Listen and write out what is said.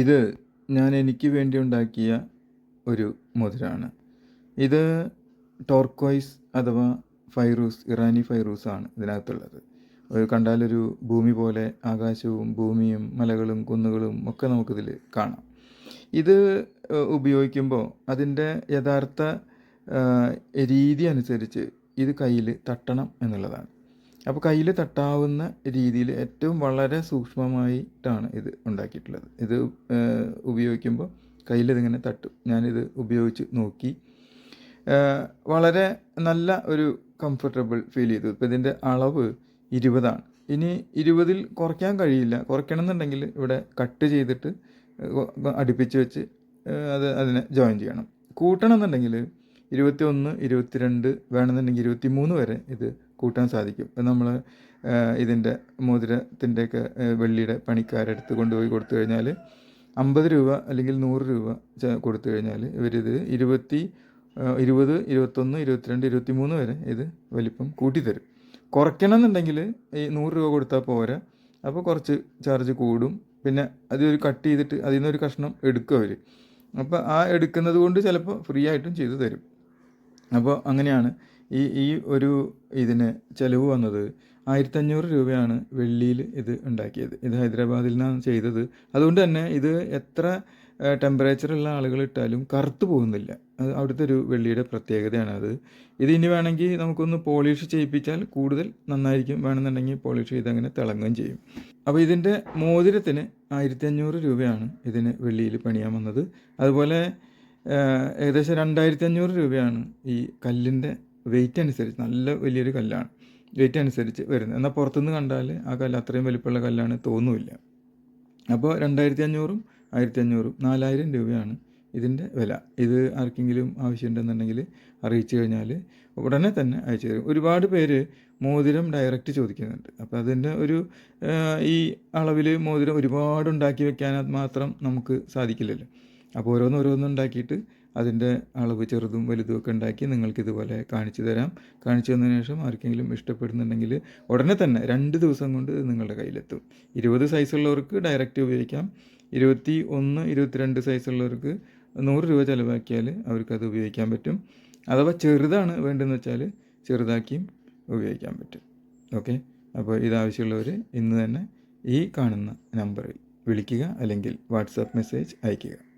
ഇത് ഞാൻ എനിക്ക് വേണ്ടി ഉണ്ടാക്കിയ ഒരു മോതിരമാണ് ഇത് ടോർക്കോയ്സ് അഥവാ ഫൈറൂസ് ഇറാനി ഫൈറൂസ് ആണ് ഇതിനകത്തുള്ളത്. ഒരു കണ്ടാലൊരു ഭൂമി പോലെ ആകാശവും ഭൂമിയും മലകളും കുന്നുകളും ഒക്കെ നമുക്കിതിൽ കാണാം. ഇത് ഉപയോഗിക്കുമ്പോൾ അതിന്റെ യഥാർത്ഥ രീതി അനുസരിച്ച് ഇത് കയ്യിൽ തട്ടണം എന്നുള്ളതാണ്. അപ്പോൾ കയ്യിൽ തട്ടാവുന്ന രീതിയിൽ ഏറ്റവും വളരെ സൂക്ഷ്മമായിട്ടാണ് ഇത് ഉണ്ടാക്കിയിട്ടുള്ളത്. ഇത് ഉപയോഗിക്കുമ്പോൾ കയ്യിൽ ഇതിങ്ങനെ തട്ടും. ഞാനിത് ഉപയോഗിച്ച് നോക്കി. വളരെ നല്ല ഒരു കംഫർട്ടബിൾ ഫീൽ ചെയ്തു. ഇപ്പോൾ ഇതിന്റെ അളവ് ഇരുപതാണ്. ഇനി ഇരുപതിൽ കുറയ്ക്കാൻ കഴിയില്ല. കുറയ്ക്കണം എന്നുണ്ടെങ്കിൽ ഇവിടെ കട്ട് ചെയ്തിട്ട് അടുപ്പിച്ച് വെച്ച് അത് അതിനെ ജോയിൻ ചെയ്യണം. കൂട്ടണം എന്നുണ്ടെങ്കിൽ ഇരുപത്തി ഒന്ന് ഇരുപത്തിരണ്ട് വേണമെന്നുണ്ടെങ്കിൽ ഇരുപത്തി മൂന്ന് വരെ ഇത് കൂട്ടാൻ സാധിക്കും. നമ്മൾ ഇതിന്റെ മോതിരത്തിന്റെയൊക്കെ വെള്ളിയുടെ പണിക്കാരെടുത്ത് കൊണ്ടുപോയി കൊടുത്തു കഴിഞ്ഞാൽ അമ്പത് രൂപ അല്ലെങ്കിൽ നൂറ് രൂപ കൊടുത്തു കഴിഞ്ഞാൽ ഇവരിത് ഇരുപത്തി ഇരുപത് ഇരുപത്തൊന്ന് ഇരുപത്തിരണ്ട് ഇരുപത്തി മൂന്ന് വരെ ഇത് വലിപ്പം കൂട്ടിത്തരും. കുറയ്ക്കണം എന്നുണ്ടെങ്കിൽ ഈ നൂറ് രൂപ കൊടുത്താൽ പോരാ. അപ്പോൾ കുറച്ച് ചാർജ് കൂടും. പിന്നെ അതൊരു കട്ട് ചെയ്തിട്ട് അതിൽ നിന്നൊരു കഷ്ണം എടുക്കും അവർ അപ്പോൾ ആ എടുക്കുന്നത് കൊണ്ട് ചിലപ്പോൾ ഫ്രീ ആയിട്ടും ചെയ്തു തരും. അപ്പോൾ അങ്ങനെയാണ് ഈ ഈ ഒരു ഇതിന് ചിലവ് വന്നത് ആയിരത്തഞ്ഞൂറ് രൂപയാണ് വെള്ളിയിൽ ഇത് ഉണ്ടാക്കിയത്. ഇത് ഹൈദരാബാദിൽ നിന്നാണ് ചെയ്തത്. അതുകൊണ്ട് തന്നെ ഇത് എത്ര ടെമ്പറേച്ചറുള്ള ആളുകൾ ഇട്ടാലും കറുത്ത് പോകുന്നില്ല. അത് അവിടുത്തെ ഒരു വെള്ളിയുടെ പ്രത്യേകതയാണ് അത്. ഇത് ഇനി വേണമെങ്കിൽ നമുക്കൊന്ന് പോളിഷ് ചെയ്യിപ്പിച്ചാൽ കൂടുതൽ നന്നായിരിക്കും. വേണമെന്നുണ്ടെങ്കിൽ പോളിഷ് ചെയ്ത് അങ്ങനെ തിളങ്ങുകയും ചെയ്യും. അപ്പോൾ ഇതിന്റെ മോതിരത്തിന് ആയിരത്തി അഞ്ഞൂറ് രൂപയാണ് ഇതിന് വെള്ളിയിൽ പണിയാൻ വന്നത്. അതുപോലെ ഏകദേശം രണ്ടായിരത്തി അഞ്ഞൂറ് രൂപയാണ് ഈ കല്ലിന്റെ വെയിറ്റ് അനുസരിച്ച് നല്ല വലിയൊരു കല്ലാണ്. വെയിറ്റ് അനുസരിച്ച് വരുന്നത്. എന്നാൽ പുറത്തുനിന്ന് കണ്ടാൽ ആ കല്ല് അത്രയും വലിപ്പമുള്ള കല്ലാണ് തോന്നുമില്ല അപ്പോൾ രണ്ടായിരത്തി അഞ്ഞൂറും ആയിരത്തി അഞ്ഞൂറും നാലായിരം രൂപയാണ് ഇതിന്റെ വില. ഇത് ആർക്കെങ്കിലും ആവശ്യമുണ്ടെന്നുണ്ടെങ്കിൽ അറിയിച്ചു കഴിഞ്ഞാൽ ഉടനെ തന്നെ അയച്ചു തരും. ഒരുപാട് പേര് മോതിരം ഡയറക്റ്റ് ചോദിക്കുന്നുണ്ട്. അപ്പോൾ അതിന്റെ ഒരു ഈ അളവിൽ മോതിരം ഒരുപാട് ഉണ്ടാക്കി വെക്കാൻ മാത്രം നമുക്ക് സാധിക്കില്ലല്ലോ. അപ്പോൾ ഓരോന്ന് ഓരോന്ന് ഉണ്ടാക്കിയിട്ട് അതിന്റെ അളവ് ചെറുതും വലുതും ഒക്കെ ഉണ്ടാക്കി നിങ്ങൾക്ക് ഇതുപോലെ കാണിച്ചു തരാം. കാണിച്ചു തന്നതിന് ശേഷം ആർക്കെങ്കിലും ഇഷ്ടപ്പെടുന്നുണ്ടെങ്കിൽ ഉടനെ തന്നെ രണ്ട് ദിവസം കൊണ്ട് നിങ്ങളുടെ കയ്യിലെത്തും. ഇരുപത് സൈസുള്ളവർക്ക് ഡയറക്റ്റ് ഉപയോഗിക്കാം. ഇരുപത്തി ഒന്ന് ഇരുപത്തിരണ്ട് സൈസുള്ളവർക്ക് നൂറ് രൂപ ചിലവാക്കിയാൽ അവർക്കത് ഉപയോഗിക്കാൻ പറ്റും. അഥവാ ചെറുതാണ് വേണ്ടതെന്ന് വെച്ചാൽ ചെറുതാക്കിയും ഉപയോഗിക്കാൻ പറ്റും. ഓക്കെ? അപ്പോൾ ഇതാവശ്യമുള്ളവർ ഇന്ന് തന്നെ ഈ കാണുന്ന നമ്പറിൽ വിളിക്കുക അല്ലെങ്കിൽ വാട്സാപ്പ് മെസ്സേജ് അയയ്ക്കുക.